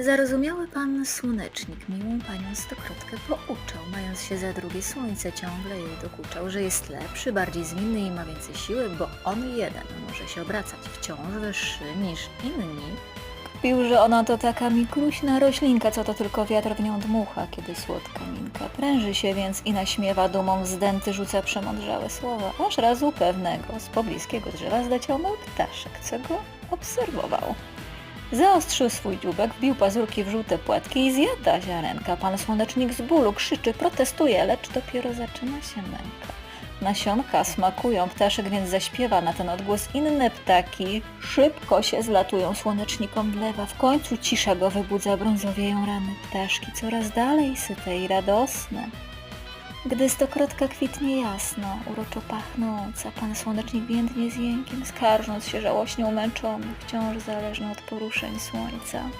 Zarozumiały pan słonecznik miłą panią stokrotkę pouczał, mając się za drugie słońce, ciągle jej dokuczał, że jest lepszy, bardziej zwinny i ma więcej siły, bo on jeden może się obracać wciąż wyższy niż inni. Pił, że ona to taka mikruśna roślinka, co to tylko wiatr w nią dmucha, kiedy słodka minka. Pręży się więc i naśmiewa dumą wzdęty, rzuca przemądrzałe słowa, aż razu pewnego z pobliskiego drzewa zleciał mały ptaszek, co go obserwował. Zaostrzył swój dziubek, wbił pazurki w żółte płatki i zjada ziarenka. Pan słonecznik z bólu krzyczy, protestuje, lecz dopiero zaczyna się męka. Nasionka smakują, ptaszek więc zaśpiewa na ten odgłos. Inne ptaki szybko się zlatują, słonecznikom wlewa. W końcu cisza go wybudza, brązowieją rany ptaszki, coraz dalej syte i radosne. Gdy stokrotka kwitnie jasno, uroczo pachnąca, pan słonecznik więdnie z jękiem, skarżąc się żałośnie umęczony, wciąż zależny od poruszeń słońca.